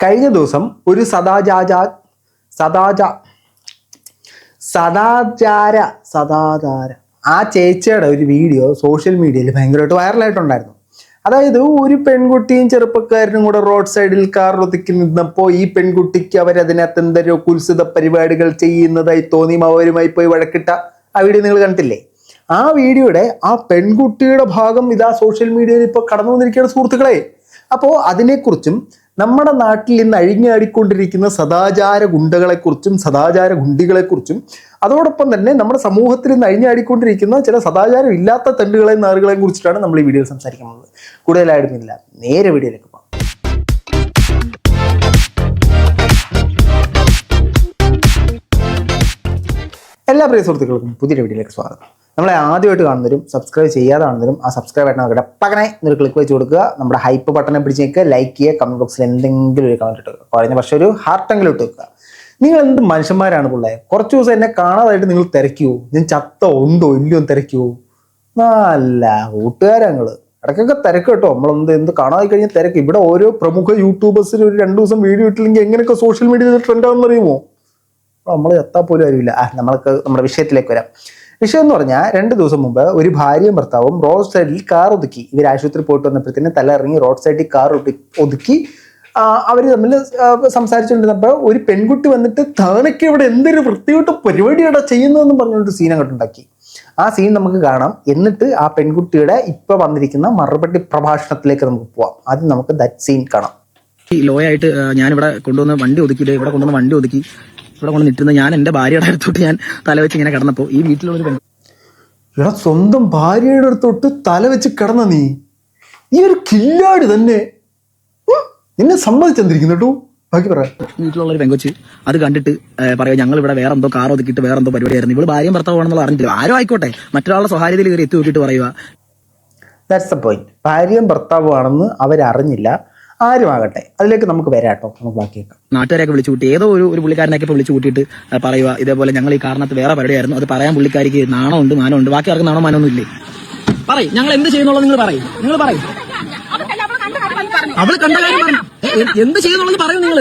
കഴിഞ്ഞ ദിവസം ഒരു സദാചാച സദാച സദാചാര സദാചാര. ആ ചേച്ചിയുടെ ഒരു വീഡിയോ സോഷ്യൽ മീഡിയയിൽ ഭയങ്കരമായിട്ട് വൈറലായിട്ടുണ്ടായിരുന്നു. അതായത് ഒരു പെൺകുട്ടിയും ചെറുപ്പക്കാരനും കൂടെ റോഡ് സൈഡിൽ കാർ ഒതുക്കി നിന്നപ്പോൾ ഈ പെൺകുട്ടിക്ക് അവരതിനകത്ത് എന്തൊരു കുൽസിത പരിപാടികൾ ചെയ്യുന്നതായി തോന്നി അവരുമായി പോയി വഴക്കിട്ട ആ വീഡിയോ നിങ്ങൾ കണ്ടില്ലേ ആ വീഡിയോയുടെ ആ പെൺകുട്ടിയുടെ ഭാഗം ഇതാ സോഷ്യൽ മീഡിയയിൽ ഇപ്പോൾ കടന്നു വന്നിരിക്കുകയാണ് സുഹൃത്തുക്കളെ. അപ്പോൾ അതിനെക്കുറിച്ചും നമ്മുടെ നാട്ടിൽ ഇന്ന് അഴിഞ്ഞാടിക്കൊണ്ടിരിക്കുന്ന സദാചാര ഗുണ്ടകളെക്കുറിച്ചും സദാചാര ഗുണ്ടികളെക്കുറിച്ചും അതോടൊപ്പം തന്നെ നമ്മുടെ സമൂഹത്തിൽ ഇന്ന് അഴിഞ്ഞാടിക്കൊണ്ടിരിക്കുന്ന ചില സദാചാരം ഇല്ലാത്ത തെണ്ടുകളെയും നാറുകളെയും കുറിച്ചിട്ടാണ് നമ്മൾ ഈ വീഡിയോയിൽ സംസാരിക്കുന്നത്. കൂടുതലായിരുന്നില്ല നേരെ വീഡിയോയിലേക്ക് എല്ലാ പ്രിയ സുഹൃത്തുക്കൾക്കും പുതിയൊരു വീഡിയോയിലേക്ക് സ്വാഗതം. നമ്മളെ ആദ്യമായിട്ട് കാണുന്നവരും സബ്സ്ക്രൈബ് ചെയ്യാതെ കാണുന്നവരും ആ സബ്സ്ക്രൈബ് ബട്ടൺ നോക്കട്ടെ. പകനെ ഒരു ക്ലിക്ക് വെച്ച് കൊടുക്കുക. നമ്മുടെ ഹൈപ്പ് ബട്ടണെ പിടിച്ച് നിൽക്കുക. ലൈക്ക് ചെയ്യുക. കമന്റ് ബോക്സിൽ എന്തെങ്കിലും ഒരു കമന്റ് ഇട്ടുക കുറഞ്ഞ പക്ഷേ ഒരു ഹാർട്ടെങ്കിലും ഇട്ട് വെക്കുക. നിങ്ങൾ എന്ത് മനുഷ്യന്മാരാണ് പിള്ളേ? കുറച്ച് ദിവസം എന്നെ കാണാതായിട്ട് നിങ്ങൾ തിരക്കുവോ ഞാൻ ചത്ത ഉണ്ടോ ഇല്ലയോ തിരക്കുവോ നല്ല കൂട്ടുകാരങ്ങൾ ഇടയ്ക്കൊക്കെ തിരക്ക് കേട്ടോ. നമ്മളെന്ത് എന്ത് കാണാതെ കഴിഞ്ഞാൽ തിരക്ക്. ഇവിടെ ഓരോ പ്രമുഖ യൂട്യൂബേഴ്സിൽ ഒരു രണ്ട് ദിവസം വീഡിയോ ഇട്ടില്ലെങ്കിൽ എങ്ങനെയൊക്കെ സോഷ്യൽ മീഡിയയിൽ ട്രെൻഡ് ആണെന്ന് അറിയുമോ? നമ്മൾ എത്താൻ പോലും അറിയില്ല ആ നമ്മൾക്ക് നമ്മുടെ വിഷയത്തിലേക്ക് വരാം. വിഷയം എന്ന് പറഞ്ഞാൽ രണ്ട് ദിവസം മുമ്പ് ഒരു ഭാര്യയും ഭർത്താവും റോഡ് സൈഡിൽ കാർ ഒതുക്കി. ഇവർ ആശുപത്രി പോയിട്ട് വന്നപ്പോഴത്തേന് തല ഇറങ്ങി റോഡ് സൈഡിൽ കാർ ഒതുക്കി. അവർ തമ്മിൽ സംസാരിച്ചുകൊണ്ടിരുന്നപ്പോൾ ഒരു പെൺകുട്ടി വന്നിട്ട് താനൊക്കെ ഇവിടെ എന്തൊരു വൃത്തിയോട്ട് പരിപാടിയാണ് ചെയ്യുന്നതെന്ന് പറഞ്ഞുകൊണ്ട് സീൻ അങ്ങോട്ട് ഉണ്ടാക്കി ആ സീൻ നമുക്ക് കാണാം. എന്നിട്ട് ആ പെൺകുട്ടിയുടെ ഇപ്പൊ വന്നിരിക്കുന്ന മറുപടി പ്രഭാഷണത്തിലേക്ക് നമുക്ക് പോവാം. ആദ്യം നമുക്ക് ദറ്റ് സീൻ കാണാം. ഈ ലോ ആയിട്ട് ആ, ഞാനിവിടെ കൊണ്ടുവന്ന് വണ്ടി ഒതുക്കി ഇവിടെ കൊണ്ടുവന്ന് വണ്ടി ഒതുക്കി. ഇവിടെ കൊണ്ട് നിൽക്കുന്ന ഞാൻ എന്റെ ഭാര്യയുടെ അടുത്തോട്ട് ഞാൻ തലവെച്ച് ഇങ്ങനെ കിടന്നപ്പോ ഈ വീട്ടിലുള്ള ഒരു പെൺ എടാ സ്വന്തം ഭാര്യയുടെ അടുത്തോട്ട് തലവെച്ച് കിടന്ന നീ. ഈ ഒരു കില്ലാടി തന്നെ. എന്നെ നിന്നെ സമ്മതിച്ചെന്നിരിക്കുന്നു കേട്ടോ. ബാക്കി പറ. വീട്ടിലുള്ള ഒരു പെങ്കൊച്ച് അത് കണ്ടിട്ട് പറയാം ഞങ്ങൾ ഇവിടെ വേറെ എന്തോ കാർ ഒതുക്കിയിട്ട് വേറെ എന്തോ പരിപാടിയായിരുന്നു. ഇവൾ ഭാര്യയും ഭർത്താവാണെന്നുള്ള അറിഞ്ഞില്ല ആരും ആയിക്കോട്ടെ. മറ്റൊരാളുടെ സ്വകാര്യതയിൽ കയറി എത്തി നോക്കിയിട്ട് പറയുക ദാറ്റ്സ് ദ പോയിന്റ് ഭാര്യയും ഭർത്താവുമാണെന്ന് അവരറിഞ്ഞില്ല. ആരുമാകട്ടെ. അതിലേക്ക് നമുക്ക് വരാട്ടോ. നമുക്ക് ബാക്കി കേൾക്കാം നാട്ടുകാരെയൊക്കെ വിളിച്ചു കൂട്ടി ഏതോ ഒരു ഒരു പുള്ളിക്കാരനൊക്കെ വിളിച്ചു കൂട്ടിയിട്ട് പറയുക ഇതേപോലെ ഞങ്ങൾ ഈ കാരണത്ത് വേറെ പരിപാടിയായിരുന്നു. അത് പറയാൻ പുള്ളിക്കാരിക്ക് നാണമുണ്ട് ഉണ്ട് ബാക്കി ആർക്കും നാണോ മാനമൊന്നും ഇല്ലേ? പറയും ഞങ്ങൾ എന്ത് ചെയ്യുന്നുള്ളത് നിങ്ങൾ പറയും നിങ്ങൾ പറയും. അവൾ കണ്ട കാര്യം പറഞ്ഞു എന്ത് ചെയ്യുന്നുള്ളത് പറയും നിങ്ങൾ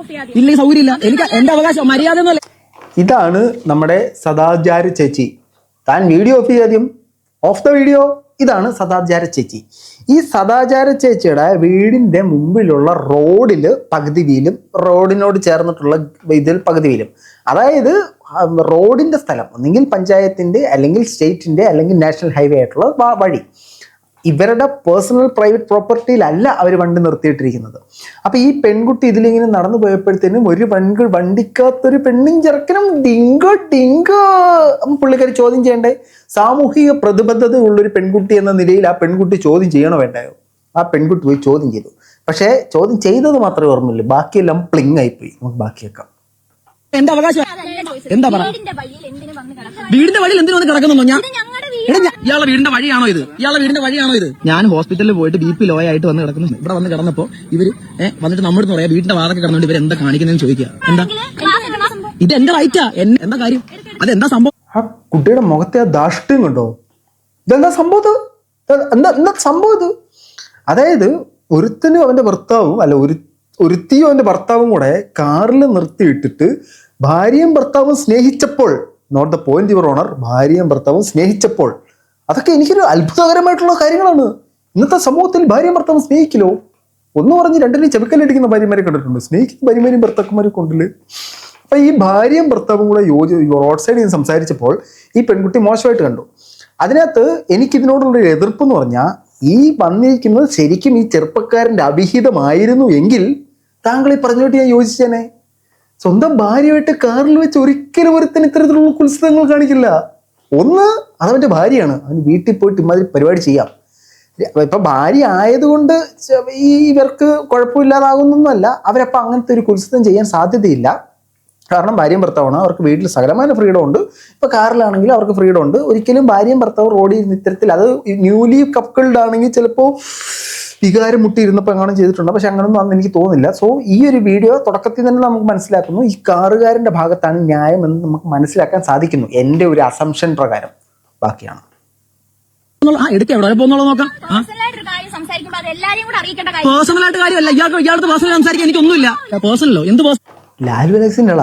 ഓഫ് ചെയ്യാതെ ഇല്ല സൗകര്യമില്ല. എനിക്ക് എന്റെ അവകാശം മര്യാദ ഇതാണ് നമ്മുടെ സദാചാര ചേച്ചി. താൻ വീഡിയോ ഓഫ് ചെയ്യാദ്യം ഓഫ് ദ വീഡിയോ. ഇതാണ് സദാചാര ചേച്ചി. ഈ സദാചാര ചേച്ചിയുടെ വീടിന്റെ മുമ്പിലുള്ള റോഡിൽ പകുതി വീലും റോഡിനോട് ചേർന്നിട്ടുള്ള ഇതിൽ പകുതി വീലും. അതായത് റോഡിന്റെ സ്ഥലം ഒന്നെങ്കിൽ പഞ്ചായത്തിന്റെ അല്ലെങ്കിൽ സ്റ്റേറ്റിന്റെ അല്ലെങ്കിൽ നാഷണൽ ഹൈവേ ആയിട്ടുള്ള വഴി. ഇവരുടെ പേഴ്സണൽ പ്രൈവറ്റ് പ്രോപ്പർട്ടിയിലല്ല അവർ വണ്ടി നിർത്തിയിട്ടിരിക്കുന്നത്. അപ്പോൾ ഈ പെൺകുട്ടി ഇതിലിങ്ങനെ നടന്നു പോയപ്പോഴത്തേനും ഒരു വണ്ടി വണ്ടിക്കകത്തൊരു പെണ്ണും ചെറുക്കനും ഡിങ്കോ ഡിങ്കോ പുള്ളിക്കാർ ചോദ്യം ചെയ്യണ്ടേ? സാമൂഹിക പ്രതിബദ്ധത ഉള്ളൊരു പെൺകുട്ടി എന്ന നിലയിൽ ആ പെൺകുട്ടി ചോദ്യം ചെയ്യണോ വേണ്ടായോ? ആ പെൺകുട്ടി പോയി ചോദ്യം ചെയ്തു. പക്ഷേ ചോദ്യം ചെയ്തത് മാത്രമേ ഓർമ്മയുള്ളൂ. ബാക്കിയെല്ലാം പ്ലിങ് ആയിപ്പോയി നമുക്ക് ബാക്കി വെക്കാം എന്റെ അവകാശം? എന്താ പറ? വീടിന്റെ വഴിയിൽ എന്തിനു വന്ന് കിടക്കണം വീടിന്റെ വഴിയിൽ എന്തിനു വന്ന് കിടക്കുന്നു ഞാൻ ഇയാളെ വീടിന്റെ വഴിയാണോ ഇത്? ഇയാളെ വീടിന്റെ വഴിയാണോ ഇത്? ഞാൻ ഹോസ്പിറ്റലിൽ പോയിട്ട് ബി പി ലോ ആയിട്ട് വന്ന് കിടക്കുന്നു. ഇവിടെ വന്ന് കിടന്നപ്പോ ഇവർ വന്നിട്ട് നമ്മുടെ പറയാ വീടിന്റെ വാതൊക്കെ കിടന്നുകൊണ്ട് ഇവർ എന്താ? കാണിക്കുന്നതെന്ന് ചോദിക്കുക എന്താ ഇത് എന്റെ റൈറ്റാ എന്താ കാര്യം? അതെന്താ സംഭവം? ആ കുട്ടിയുടെ മുഖത്തെ ആ ദാഷ്ട്യം കണ്ടോ? ഇതെന്താ സംഭവം എന്താ എന്താ സംഭവം ഇത്? അതായത് ഒരുത്തനും അവന്റെ ഭർത്താവും അല്ല ഒരു ഒരുത്തിയും എന്റെ ഭർത്താവും കൂടെ കാറിൽ നിർത്തിയിട്ടിട്ട് ഭാര്യയും ഭർത്താവും സ്നേഹിച്ചപ്പോൾ note the point your honour ഭാര്യയും ഭർത്താവും സ്നേഹിച്ചപ്പോൾ. അതൊക്കെ എനിക്കൊരു അത്ഭുതകരമായിട്ടുള്ള കാര്യങ്ങളാണ്. ഇന്നത്തെ സമൂഹത്തിൽ ഭാര്യയും ഭർത്താവും സ്നേഹിക്കലോ? ഒന്ന് പറഞ്ഞ് രണ്ടിനും ചെറുക്കലടിക്കുന്ന ഭാര്യമാരെ കണ്ടിട്ടുണ്ട്. സ്നേഹിക്കുന്ന ഭാര്യമാരും ഭർത്താക്കന്മാരും കൊണ്ടില്ല അപ്പൊ ഈ ഭാര്യയും ഭർത്താവും കൂടെ യോജി റോഡ് സൈഡിൽ നിന്ന് സംസാരിച്ചപ്പോൾ ഈ പെൺകുട്ടി മോശമായിട്ട് കണ്ടു. അതിനകത്ത് എനിക്കിതിനോടുള്ള ഒരു എതിർപ്പ് എന്ന് പറഞ്ഞാൽ ഈ വന്നിരിക്കുന്നത് ശരിക്കും ഈ ചെറുപ്പക്കാരന്റെ അഭിഹിതമായിരുന്നു എങ്കിൽ താങ്കൾ ഈ പറഞ്ഞോട്ട് ഞാൻ യോജിച്ചേനെ. സ്വന്തം ഭാര്യയായിട്ട് കാറിൽ വെച്ച് ഒരിക്കലും ഒരുത്തിന് ഇത്തരത്തിലുള്ള കുത്സിതങ്ങൾ കാണിക്കില്ല. ഒന്ന് അതവന്റെ ഭാര്യയാണ്. അവന് വീട്ടിൽ പോയിട്ട് ഇമാതിരി പരിപാടി ചെയ്യാം. ഇപ്പൊ ഭാര്യ ആയതുകൊണ്ട് ഈ ഇവർക്ക് കുഴപ്പമില്ലാതാകുന്നൊന്നുമല്ല. അവരപ്പോൾ അങ്ങനത്തെ ഒരു കുത്സിതം ചെയ്യാൻ സാധ്യതയില്ല. കാരണം ഭാര്യയും ഭർത്താവാണ് അവർക്ക് വീട്ടിൽ സകലമായ ഫ്രീഡം ഉണ്ട്. ഇപ്പൊ കാറിലാണെങ്കിൽ അവർക്ക് ഫ്രീഡം ഉണ്ട്. ഒരിക്കലും ഭാര്യയും ഭർത്താവും റോഡിൽ ഇത്തരത്തിൽ അത് ന്യൂലി കപ്പിൾഡ് ആണെങ്കിൽ ചിലപ്പോൾ വികാരം മുട്ടിയിരുന്നപ്പോൾ എങ്ങനെ ചെയ്തിട്ടുണ്ട്? പക്ഷെ അങ്ങനൊന്നും അന്ന് എനിക്ക് തോന്നില്ല സോ ഈ ഒരു വീഡിയോ തുടക്കത്തിൽ തന്നെ നമുക്ക് മനസ്സിലാക്കുന്നു ഈ കാറുകാരന്റെ ഭാഗത്താണ് ന്യായം എന്ന് നമുക്ക് മനസ്സിലാക്കാൻ സാധിക്കുന്നു. എന്റെ ഒരു അസംഷൻ പ്രകാരം. ബാക്കിയാണ്. ആയിട്ട് കാര്യമല്ല. ഇയാൾക്ക് ഇയാൾക്ക് പേഴ്സണൽ സംസാരിക്കാൻ എനിക്കൊന്നുമില്ല. പേഴ്സണലോ എന്ത് ലാൽ വിലാസിന്റെ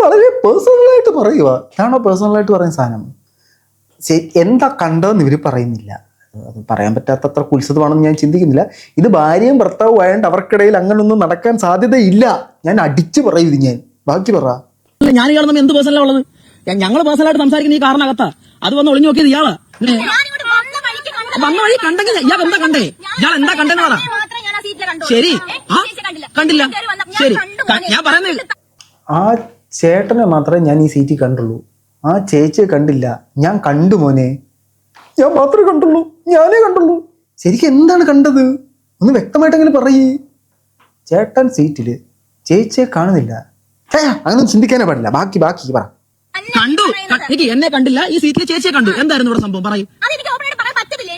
വളരെ പേഴ്സണലായിട്ട് പറയുക ഇതാണോ പേഴ്സണലായിട്ട് പറയുന്ന സാധനം? എന്താ കണ്ടതെന്ന് ഇവർ പറയുന്നില്ല. പറയാൻ പറ്റാത്തത്ര കുത്സിതമാണെന്ന് ഞാൻ ചിന്തിക്കുന്നില്ല. ഇത് ഭാര്യയും ഭർത്താവും ആയതുകൊണ്ട് അവർക്കിടയിൽ അങ്ങനൊന്നും നടക്കാൻ സാധ്യതയില്ല. ഞാൻ അടിച്ചു പറയും ഇത് ഞാൻ. ബാക്കി പറ. ഞാൻ ഇയാൾ എന്ത് പേഴ്സണലാണ് ഉള്ളത് ഞങ്ങൾ പേഴ്സണലായിട്ട് സംസാരിക്കുന്ന ഈ കാരണകത്താ അത് വന്ന് ഒളിഞ്ഞു നോക്കിയത് ഇയാളാ. വന്ന വഴി കണ്ടെങ്കിൽ ഇയാൾ എന്താ കണ്ടേ? ഇയാൾ എന്താ കണ്ടെന്ന് പറ. മാത്രമേ ഞാൻ ആ സീറ്റിൽ കണ്ടുള്ളൂ. ശരി. ആ കണ്ടില്ല. കണ്ടില്ല. ഞാൻ ശരി. കണ്ടു ഞാൻ പറയുന്നത് ആ ചേട്ടനെ മാത്രമേ ഞാൻ ഈ സീറ്റിൽ കണ്ടുള്ളൂ. ആ ചേച്ചിയെ കണ്ടില്ല. ഞാൻ കണ്ടു മോനെ. ഞാൻ മാത്രമേ കണ്ടുള്ളൂ. ഞാനേ കണ്ടുള്ളൂ. ശരിക്കും എന്താണ് കണ്ടത്? ഒന്ന് വ്യക്തമായിട്ടെങ്കിലും പറയേ. ചേട്ടൻ സീറ്റിൽ ചേച്ചിയെ കാണുന്നില്ല. അങ്ങനെ ചിന്തിക്കാനേ പാടില്ല. ബാക്കി ബാക്കി പറ. കണ്ടു. എനിക്ക് എന്നെ കണ്ടില്ല. ഈ സീറ്റിൽ ചേച്ചിയെ കണ്ടു. എന്തായിരുന്നു ഇവിടെ സംഭവം? പറയൂ അതെനിക്ക് ഓപ്പൺ ആയിട്ട് പറയാൻ പറ്റത്തില്ല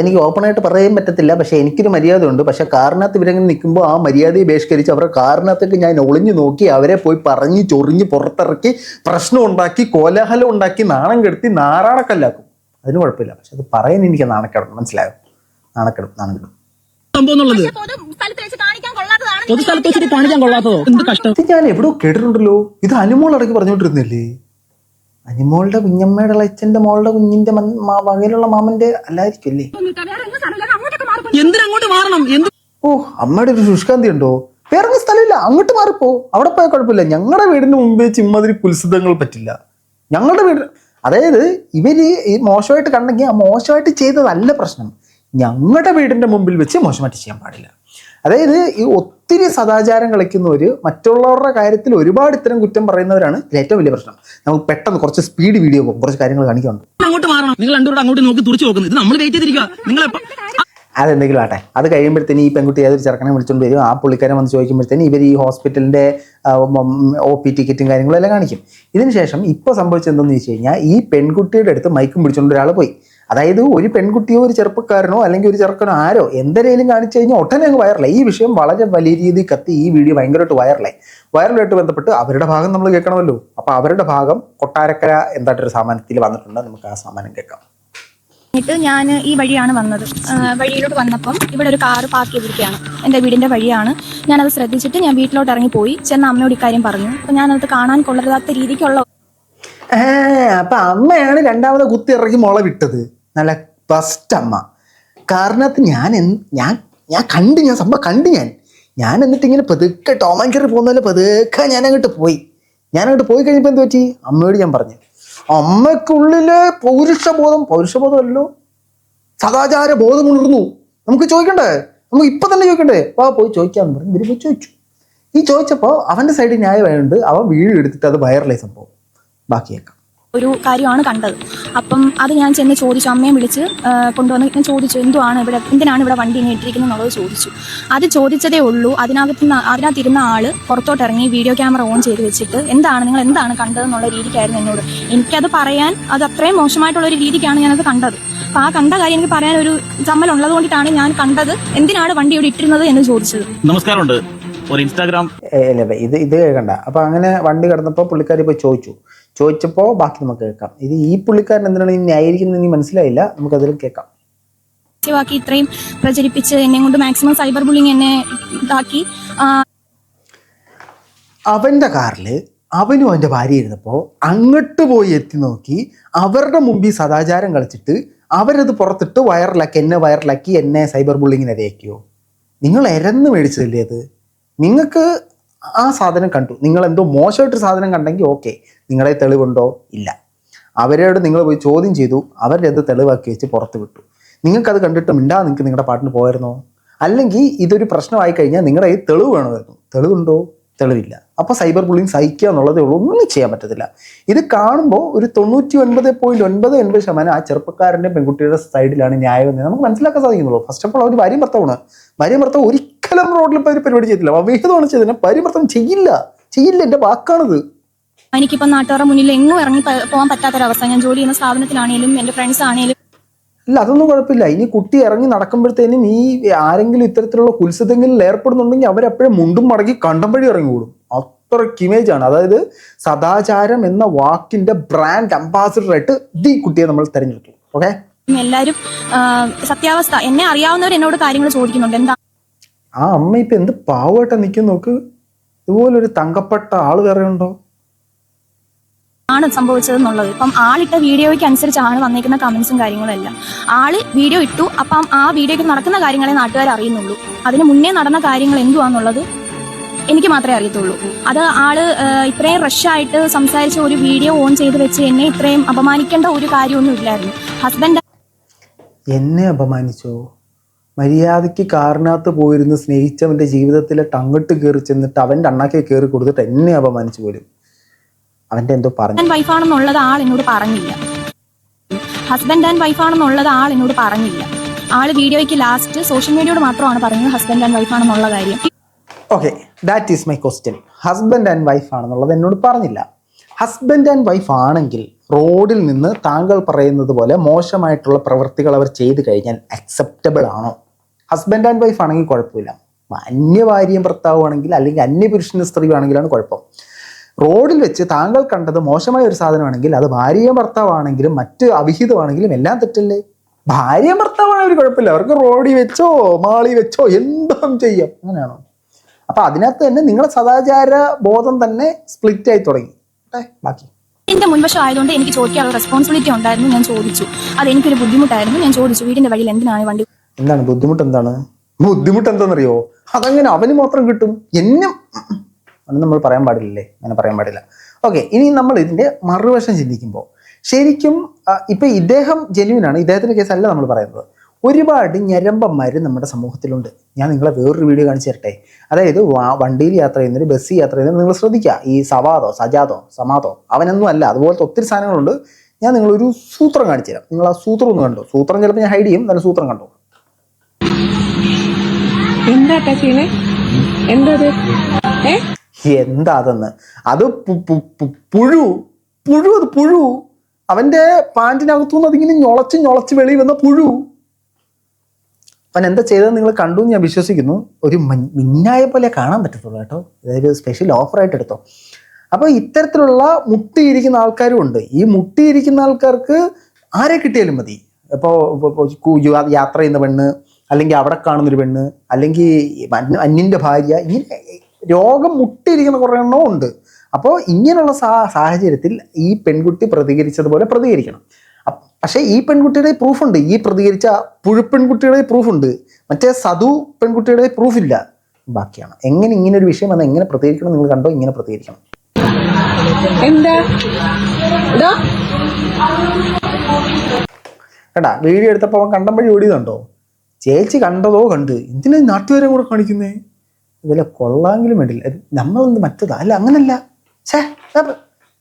എനിക്കൊരു ഓപ്പൺ ആയിട്ട് അതെനിക്ക് പറയാൻ പറ്റത്തില്ല. പക്ഷെ എനിക്കൊരു മര്യാദ ഉണ്ട് പക്ഷെ കാറിനകത്ത് ഇവരെങ്ങനെ നിൽക്കുമ്പോൾ ആ മര്യാദയെ ബഹിഷ്കരിച്ച് അവരുടെ കാറിനകത്തേക്ക് ഞാൻ ഒളിഞ്ഞു നോക്കി അവരെ പോയി പറഞ്ഞ് ചൊറിഞ്ഞ് പുറത്തിറക്കി പ്രശ്നം ഉണ്ടാക്കി കോലാഹലം ഉണ്ടാക്കി നാണം കെടുത്തി നാറാണക്കല്ലാക്കും അതിന് കുഴപ്പമില്ല. പക്ഷെ അത് പറയാൻ എനിക്ക് നാണക്കേടും മനസ്സിലായോ? നാണക്കെടും നാണക്കെടും. സംഭവം എന്നുള്ളത് പക്ഷെ പൊതു സ്ഥലത്ത് കാണിക്കാൻ കൊള്ളാത്തതാണ്. പൊതു സ്ഥലത്ത് വെച്ചിട്ട് കാണിക്കാൻ കൊള്ളാത്തതോ? എന്ത് കഷ്ടം? ഞാൻ എവിടെ കേട്ടിട്ടുണ്ടല്ലോ. ഇത് അനുമോൾ ഇടയ്ക്ക് പറഞ്ഞുകൊണ്ടിരുന്നില്ലേ? അനുമോളുടെ കുഞ്ഞമ്മയുടെ അച്ഛന്റെ മോളുടെ കുഞ്ഞിന്റെ വകയിലുള്ള മാമന്റെ അല്ലായിരിക്കും അല്ലേ വേറെ എങ്ങും സ്ഥലമില്ല അങ്ങോട്ടൊക്കെ മാറി എന്തിനങ്ങോട്ട് മാറണം? ഓ അമ്മയുടെ ഒരു ശുഷ്കാന്തി ഉണ്ടോ? വേറെ സ്ഥലമില്ല. അങ്ങോട്ട് മാറിപ്പോ. അവിടെ പോയാൽ കുഴപ്പമില്ല. ഞങ്ങളുടെ വീടിന് മുമ്പേ ചിമ്മതിരി കുൽസിതങ്ങൾ പറ്റില്ല. ഞങ്ങളുടെ വീട് അതായത് ഇവർ ഈ മോശമായിട്ട് കണ്ടെങ്കിൽ ആ മോശമായിട്ട് ചെയ്തതല്ല പ്രശ്നം. ഞങ്ങളുടെ വീടിന്റെ മുമ്പിൽ വെച്ച് മോശമായിട്ട് ചെയ്യാൻ പാടില്ല. അതായത് ഈ ഒത്തിരി സദാചാരം കളിക്കുന്നവര് മറ്റുള്ളവരുടെ കാര്യത്തിൽ ഒരുപാട് ഇത്തരം കുറ്റം പറയുന്നവരാണ് ഏറ്റവും വലിയ പ്രശ്നം. നമുക്ക് പെട്ടെന്ന് കുറച്ച് സ്പീഡ് വീഡിയോ പോകും കുറച്ച് കാര്യങ്ങൾ കാണിക്കുന്നുണ്ട് അങ്ങോട്ട് മാറണം. നിങ്ങൾ രണ്ടുപേരും അങ്ങോട്ട് നോക്കി തുറച്ചു നോക്കുന്നത്. ഇത് നമ്മൾ വെയിറ്റ് ചെയ്തിരിക്കുക. നിങ്ങൾ അതെന്തെങ്കിലും ആട്ടെ. അത് കഴിയുമ്പോഴത്തേന് ഈ പെൺകുട്ടി ഏതൊരു ചെറുക്കനെ വിളിച്ചുകൊണ്ട് വരും. ആ പുള്ളിക്കാരൻ വന്ന് ചോദിക്കുമ്പോഴത്തേന് ഇവർ ഈ ഹോസ്പിറ്റലിന്റെ ഒ പി ടിക്കറ്റും കാര്യങ്ങളും എല്ലാം കാണിക്കും. ഇതിനുശേഷം ഇപ്പോൾ സംഭവിച്ചത് എന്തെന്ന് വെച്ച് കഴിഞ്ഞാൽ ഈ പെൺകുട്ടിയുടെ അടുത്ത് മൈക്കും പിടിച്ചുകൊണ്ട് ഒരാൾ പോയി. അതായത് ഒരു പെൺകുട്ടിയോ ഒരു ചെറുപ്പക്കാരനോ അല്ലെങ്കിൽ ഒരു ചെറുക്കനോ ആരോ എന്തരേലും കാണിച്ചു കഴിഞ്ഞാൽ ഒട്ടനെ അങ്ങ് വൈറലായി. ഈ വിഷയം വളരെ വലിയ രീതിയിൽ കത്തി ഈ വീഡിയോ ഭയങ്കരമായിട്ട് വൈറലായി. വൈറലായിട്ട് ബന്ധപ്പെട്ട് അവരുടെ ഭാഗം നമ്മൾ കേൾക്കണമല്ലോ. അപ്പോൾ അവരുടെ ഭാഗം കൊട്ടാരക്കര എന്തായിട്ടൊരു സാമാനത്തിൽ വന്നിട്ടുണ്ട്. നമുക്ക് ആ സാമാനം കേൾക്കാം. എന്നിട്ട് ഞാൻ ഈ വഴിയാണ് വന്നത്. വഴിയിലോട്ട് വന്നപ്പം ഇവിടെ ഒരു കാറ് പാർക്ക് ചെയ്തിരിക്കുകയാണ്. എന്റെ വീടിന്റെ വഴിയാണ്. ഞാനത് ശ്രദ്ധിച്ചിട്ട് ഞാൻ വീട്ടിലോട്ട് ഇറങ്ങി പോയി. ചെന്ന് അമ്മയോട് ഇക്കാര്യം പറഞ്ഞു. അപ്പം ഞാനത് കാണാൻ കൊള്ളരുതാത്ത രീതിക്കുള്ള അപ്പൊ അമ്മയാണ് രണ്ടാമത് കുത്തി ഇറക്കി മുള വിട്ടത്. നല്ല ബസ്റ്റ് അമ്മ. കാരണത്ത് ഞാൻ ഞാൻ ഞാൻ കണ്ട് ഞാൻ സംഭവം കണ്ട് ഞാൻ. ഞാൻ എന്നിട്ട് ഇങ്ങനെ പതുക്കെ ടോമാൻ കയറി പോകുന്ന പോലെ പതുക്കെ ഞാൻ അങ്ങോട്ട് പോയി. ഞാൻ അങ്ങോട്ട് പോയി കഴിഞ്ഞപ്പോൾ എന്ത് പറ്റി? അമ്മയോട് ഞാൻ പറഞ്ഞു. അമ്മയ്ക്കുള്ളിലെ പൗരുഷബോധം പൗരുഷബോധമല്ലോ. സദാചാര ബോധം ഉണർന്നു. നമുക്ക് ചോദിക്കണ്ടേ? നമുക്ക് ഇപ്പൊ തന്നെ ചോദിക്കണ്ടേ? വാ പോയി ചോദിക്കാന്ന് പറഞ്ഞു. ഇവർ പോയി ചോദിച്ചു. ഈ ചോദിച്ചപ്പോൾ അവന്റെ സൈഡിൽ ന്യായമായതുകൊണ്ട് അവൻ വീഡിയോ എടുത്തിട്ട് അത് വൈറലായി സംഭവം. ബാക്കി കേൾക്കാം ഒരു കാര്യമാണ് കണ്ടത്. അപ്പം അത് ഞാൻ ചെന്ന് ചോദിച്ചു. അമ്മയെ വിളിച്ച് കൊണ്ടുവന്ന് ഞാൻ ചോദിച്ചു. എന്തുവാണ് ഇവിടെ എന്തിനാണ് ഇവിടെ വണ്ടി ഇങ്ങനെ ഇട്ടിരിക്കുന്നത്? എന്നുള്ളത് ചോദിച്ചു. അത് ചോദിച്ചതേ ഉള്ളൂ. അതിനകത്ത് നിന്ന് അതിനകത്തിരുന്ന ആൾ പുറത്തോട്ട് ഇറങ്ങി വീഡിയോ ക്യാമറ ഓൺ ചെയ്ത് വെച്ചിട്ട് എന്താണ് നിങ്ങൾ എന്താണ് കണ്ടതെന്നുള്ള രീതിക്കായിരുന്നു എന്നോട്. എനിക്കത് പറയാൻ അത് അത്രയും മോശമായിട്ടുള്ള ഒരു രീതിക്കാണ് ഞാനത് കണ്ടത്. അപ്പം ആ കണ്ട കാര്യം എനിക്ക് പറയാൻ ഒരു ചമ്മൽ ഉള്ളത് കൊണ്ടിട്ടാണ് ഞാൻ കണ്ടത്. എന്തിനാണ് വണ്ടി ഇവിടെ ഇട്ടിരുന്നത് എന്ന് ചോദിച്ചത്. നമസ്കാരമുണ്ട്. ഒരു ഇൻസ്റ്റാഗ്രാം ഇത് ഇത് കേൾക്കണ്ട. അപ്പൊ അങ്ങനെ വണ്ടി കിടന്നപ്പോൾ പുള്ളിക്കാരി പോയി ചോദിച്ചു. ചോദിച്ചപ്പോൾ ബാക്കി നമുക്ക് കേൾക്കാം. ഇത് ഈ പുള്ളിക്കാരൻ എന്തിനാണ് ഈ ന്യായീകരിക്കുന്നത് നീ മനസ്സിലായില്ല. നമുക്ക് അതിൽ കേൾക്കാം. ബാക്കി ഇത്രയും പ്രചരിപ്പിച്ച് എന്നെ കൊണ്ട് മാക്സിമം സൈബർ ബുള്ളിങ് എന്നെ ഇതാക്കി. അവന്റെ കാറിൽ അവനും അവന്റെ ഭാര്യ ഇരുന്നപ്പോൾ അങ്ങോട്ട് പോയി എത്തി നോക്കി അവരുടെ മുമ്പിൽ സദാചാരം കളിച്ചിട്ട് അവരത് പുറത്തിട്ട് വൈറലാക്കി എന്നെ വൈറലാക്കി എന്നെ സൈബർ ബുള്ളിങ്ങിന് ഇരയാക്കിയോ നിങ്ങൾ എരന്ന് മേടിച്ചതല്ലേ അത്? നിങ്ങൾക്ക് ആ സാധനം കണ്ടു. നിങ്ങൾ എന്തോ മോശമായിട്ടൊരു സാധനം കണ്ടെങ്കിൽ ഓക്കെ നിങ്ങളെ തെളിവുണ്ടോ? ഇല്ല. അവരോട് നിങ്ങൾ പോയി ചോദ്യം ചെയ്തു. അവരത് തെളിവാക്കി വെച്ച് പുറത്ത് വിട്ടു. നിങ്ങൾക്കത് കണ്ടിട്ട് മിണ്ടാ നിങ്ങൾക്ക് നിങ്ങളുടെ പാട്ടിന് പോയിരുന്നോ അല്ലെങ്കിൽ ഇതൊരു പ്രശ്നമായി കഴിഞ്ഞാൽ നിങ്ങളുടെ ഈ തെളിവ് വേണമായിരുന്നു. തെളിവുണ്ടോ? തെളിവില്ല. അപ്പോൾ സൈബർ ബുള്ളിങ് സഹിക്കുക എന്നുള്ളതേ ഉള്ളൂ. ഒന്നും ചെയ്യാൻ പറ്റത്തില്ല. ഇത് കാണുമ്പോൾ ഒരു തൊണ്ണൂറ്റി ഒൻപത് പോയിന്റ് ഒൻപത് എൺപത് ശതമാനം ആ ചെറുപ്പക്കാരന്റെ പെൺകുട്ടിയുടെ സൈഡിലാണ് ന്യായം എന്ന് നമുക്ക് മനസ്സിലാക്കാൻ സാധിക്കുന്നുള്ളൂ. ഫസ്റ്റ് ഓഫ് ഓൾ അവർ ഭാര്യയും ഭർത്താവാണ് ഭാര്യയും ഭർത്താവ് ഒരിക്കലും റോഡിൽ ഒരു പരിപാടി ചെയ്തില്ല അവിഹിതമാണ് ചെയ്തതിന് ഭാര്യ ഭർത്താവും ചെയ്യില്ല. ചെയ്യില്ല. എന്റെ വാക്കാണിത്. എനിക്കിപ്പം നാട്ടുകാരുടെ മുന്നിൽ എങ്ങും ഇറങ്ങി പോകാൻ പറ്റാത്തൊരവസ്ഥ. ഞാൻ ജോലി ചെയ്യുന്ന സ്ഥാപനത്തിലാണെങ്കിലും എന്റെ ഫ്രണ്ട്സ് ആണേലും ഇല്ല അതൊന്നും കുഴപ്പമില്ല. ഇനി കുട്ടി ഇറങ്ങി നടക്കുമ്പോഴത്തേനും ഈ ആരെങ്കിലും ഇത്തരത്തിലുള്ള കുത്സിതങ്ങളിൽ ഏർപ്പെടുന്നുണ്ടെങ്കിൽ അവരെപ്പോഴും മുണ്ടും മടക്കി കണ്ടം വഴി ഇറങ്ങി കൂടും അത്രയ്ക്ക് ഇമേജ് ആണ് അതായത് സദാചാരം എന്ന വാക്കിന്റെ ബ്രാൻഡ് അംബാസിഡർ ആയിട്ട് ഈ കുട്ടിയെ നമ്മൾ തിരഞ്ഞെടുത്തു. ഓക്കെ എല്ലാവരും ആ, സത്യാവസ്ഥ. എന്നെ അറിയാവുന്നവർ എന്നോട് കാര്യങ്ങൾ ചോദിക്കുന്നുണ്ട്. എന്താ? ആ അമ്മ ഇപ്പൊ എന്ത് പാവമായിട്ടാ നിൽക്കും നോക്ക്. ഇതുപോലൊരു തങ്കപ്പെട്ട ആൾ വേറെ ഉണ്ടോ? ആണ് സംഭവിച്ചതെന്നുള്ളത്. ഇപ്പം ആളിട്ട വീഡിയോയ്ക്ക് അനുസരിച്ചാണ് വന്നേക്കുന്ന കമന്റ്സും കാര്യങ്ങളും എല്ലാം. ആൾ വീഡിയോ ഇട്ടു. അപ്പം ആ വീഡിയോയ്ക്ക് നടക്കുന്ന കാര്യങ്ങളെ നാട്ടുകാർ അറിയുന്നുള്ളൂ. അതിന് മുന്നേ നടന്ന കാര്യങ്ങൾ എന്തുവാന്നുള്ളത് എനിക്ക് മാത്രമേ അറിയത്തുള്ളൂ. അത് ആൾ ഇത്രയും റഷായിട്ട് സംസാരിച്ച ഒരു വീഡിയോ ഓൺ ചെയ്ത് വെച്ച് എന്നെ ഇത്രയും അപമാനിക്കേണ്ട ഒരു കാര്യമൊന്നും ഇല്ലായിരുന്നു. ഹസ്ബൻഡ് എന്നെ അപമാനിച്ചോ? മര്യാദയ്ക്ക് കാറിനകത്ത് പോയിരുന്ന് സ്നേഹിച്ചവന്റെ ജീവിതത്തിലെ ടങ്ങട്ട് കയറി ചെന്നിട്ട് അവന്റെ അണ്ണാക്കെ കയറി കൊടുത്തിട്ട് എന്നെ അപമാനിച്ചു പോലും. അവന്റെ എന്തോ പറഞ്ഞു. വൈഫ് വൈഫാണെന്നുള്ളത് ആൾ എന്നോട് പറഞ്ഞില്ല. ഹസ്ബൻഡ് ആൻഡ് വൈഫാണെന്നുള്ളത് ആൾ എന്നോട് പറഞ്ഞില്ല. ആൾ വീഡിയോയ്ക്ക് ലാസ്റ്റ് സോഷ്യൽ മീഡിയയോട് മാത്രമാണ് പറഞ്ഞത് ഹസ്ബൻഡ് ആൻഡ് വൈഫാണെന്നുള്ള കാര്യം. Okay that is my question husband and wife ആണെന്നുള്ളത് എന്നോട് പറഞ്ഞില്ല. ഹസ്ബൻഡ് ആൻഡ് വൈഫ് ആണെങ്കിൽ റോഡിൽ നിന്ന് താങ്കൾ പറയുന്നത് പോലെ മോശമായിട്ടുള്ള പ്രവൃത്തികൾ അവർ ചെയ്തു കഴിഞ്ഞാൽ അക്സെപ്റ്റബിൾ ആണോ? ഹസ്ബൻഡ് ആൻഡ് വൈഫ് ആണെങ്കിൽ കുഴപ്പമില്ല. അന്യ ഭാര്യയും ഭർത്താവുമാണെങ്കിൽ അല്ലെങ്കിൽ അന്യ പുരുഷനും സ്ത്രീ ആണെങ്കിലാണ് കുഴപ്പം. റോഡിൽ വെച്ച് താങ്കൾ കണ്ടത് മോശമായ ഒരു സാധനമാണെങ്കിൽ അത് ഭാര്യയും ഭർത്താവാണെങ്കിലും മറ്റ് അവിഹിതമാണെങ്കിലും എല്ലാം തെറ്റല്ലേ? ഭാര്യയും ഒരു കുഴപ്പമില്ല. അവർക്ക് റോഡിൽ വെച്ചോ മാളി വെച്ചോ എന്തും ചെയ്യാം. അങ്ങനെയാണോ? അപ്പൊ അതിനകത്ത് തന്നെ നിങ്ങളെ സദാചാര ബോധം തന്നെ സ്പ്ലിറ്റ് ആയി തുടങ്ങി. ബാക്കി. എന്റെ മുൻവശം ആയതുകൊണ്ട് എനിക്ക് ചോദിക്കാനുള്ള റെസ്പോൺസിബിലിറ്റി ഉണ്ടായിരുന്നു. ഞാൻ ചോദിച്ചു. അത് എനിക്കൊരു ബുദ്ധിമുട്ടായിരുന്നു. ഞാൻ ചോദിച്ചു വീടിന്റെ വഴിയിൽ എന്തിനാണ് വണ്ടി? എന്താണ് ബുദ്ധിമുട്ട് എന്താണ്? ബുദ്ധിമുട്ട് എന്താണെന്നറിയോ? അതങ്ങനെ അവന് മാത്രം കിട്ടും. എന്നും അത് നമ്മൾ പറയാൻ പാടില്ലല്ലേ? അങ്ങനെ പറയാൻ പാടില്ല. ഓക്കെ ഇനി നമ്മൾ ഇതിന്റെ മറുവശം ചിന്തിക്കുമ്പോൾ ശരിക്കും ഇപ്പം ഇദ്ദേഹം ജെന്യൂനാണ് ഇദ്ദേഹത്തിന്റെ കേസല്ല നമ്മൾ പറയുന്നത്. ഒരുപാട് ഞരമ്പന്മാർ നമ്മുടെ സമൂഹത്തിലുണ്ട്. ഞാൻ നിങ്ങളെ വേറൊരു വീഡിയോ കാണിച്ചു തരട്ടെ. അതായത് വണ്ടിയിൽ യാത്ര ചെയ്യുന്നവർ ബസ്സിൽ യാത്ര ചെയ്യുന്നവർ നിങ്ങൾ ശ്രദ്ധിക്കുക. ഈ സവാദോ സജാദോ സമാദോ അവനൊന്നും അല്ല. അതുപോലത്തെ ഒത്തിരി സാധനങ്ങളുണ്ട്. ഞാൻ നിങ്ങളൊരു സൂത്രം കാണിച്ചു തരാം. നിങ്ങൾ ആ സൂത്രം ഒന്ന് കണ്ടു? സൂത്രം ചിലപ്പോൾ ഞാൻ ഹൈഡ് ചെയ്യും നല്ല സൂത്രം കണ്ടു? എന്താ എന്താ എന്താ അതെന്ന് അത് പുഴു പുഴു അത് പുഴു. അവന്റെ പാന്റിനകത്തുനിന്ന് അതിങ്ങനെ ഞൊളച്ച് ഞൊളച്ച് വെളി വന്ന പുഴു. അവൻ എന്താ ചെയ്തത് നിങ്ങൾ കണ്ടു എന്ന് ഞാൻ വിശ്വസിക്കുന്നു. ഒരു മിന്നായ പോലെ കാണാൻ പറ്റത്തുള്ളൂ കേട്ടോ. ഇതൊരു സ്പെഷ്യൽ ഓഫറായിട്ട് എടുത്തോ. അപ്പോൾ ഇത്തരത്തിലുള്ള മുട്ടിയിരിക്കുന്ന ആൾക്കാരും ഉണ്ട്. ഈ മുട്ടിയിരിക്കുന്ന ആൾക്കാർക്ക് ആരെ കിട്ടിയാലും മതി. ഇപ്പോൾ യാത്ര ചെയ്യുന്ന പെണ്ണ് അല്ലെങ്കിൽ അവിടെ കാണുന്നൊരു പെണ്ണ് അല്ലെങ്കിൽ അന്യ- അന്യന്റെ ഭാര്യ ഇങ്ങനെ രോഗം മുട്ടിയിരിക്കുന്ന കുറേ എണ്ണവും ഉണ്ട്. അപ്പോൾ ഇങ്ങനെയുള്ള സാ സാഹചര്യത്തിൽ ഈ പെൺകുട്ടി പ്രതികരിച്ചതുപോലെ പ്രതികരിക്കണം. പക്ഷേ ഈ പെൺകുട്ടിയുടെ പ്രൂഫുണ്ട്. ഈ പ്രതികരിച്ച പുഴുപ്പെൺകുട്ടിയുടെ പ്രൂഫ് ഉണ്ട് മറ്റേ സതു പെൺകുട്ടിയുടെ പ്രൂഫില്ല. ബാക്കിയാണ്. എങ്ങനെ ഇങ്ങനെ ഒരു വിഷയം വന്നാൽ എങ്ങനെ പ്രതികരിക്കണം നിങ്ങൾ കണ്ടോ? ഇങ്ങനെ പ്രതികരിക്കണം. എന്താ? കേട്ടാ വീഡിയോ എടുത്തപ്പോൾ അവൻ കണ്ടമ്പഴി ഓടിയതുണ്ടോ? ചേച്ചി കണ്ടതോ കണ്ട്? എന്തിനാ നാട്ടുകാരെ കൂടെ കാണിക്കുന്നേ? ഇതിലെ കൊള്ളാമെങ്കിലും വേണ്ടില്ല. നമ്മളൊന്ന് മറ്റതാ? അല്ല അങ്ങനല്ല. ഛേ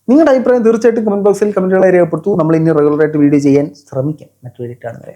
നിങ്ങളുടെ അഭിപ്രായം തീർച്ചയായിട്ടും കമന്റ് ബോക്സിൽ കമന്റുകളെ രേഖപ്പെടുത്തു. നമ്മൾ ഇനി റെഗുലറായിട്ട് വീഡിയോ ചെയ്യാൻ ശ്രമിക്കാം. മറ്റു വേണ്ടിയിട്ടാണ് വരെ.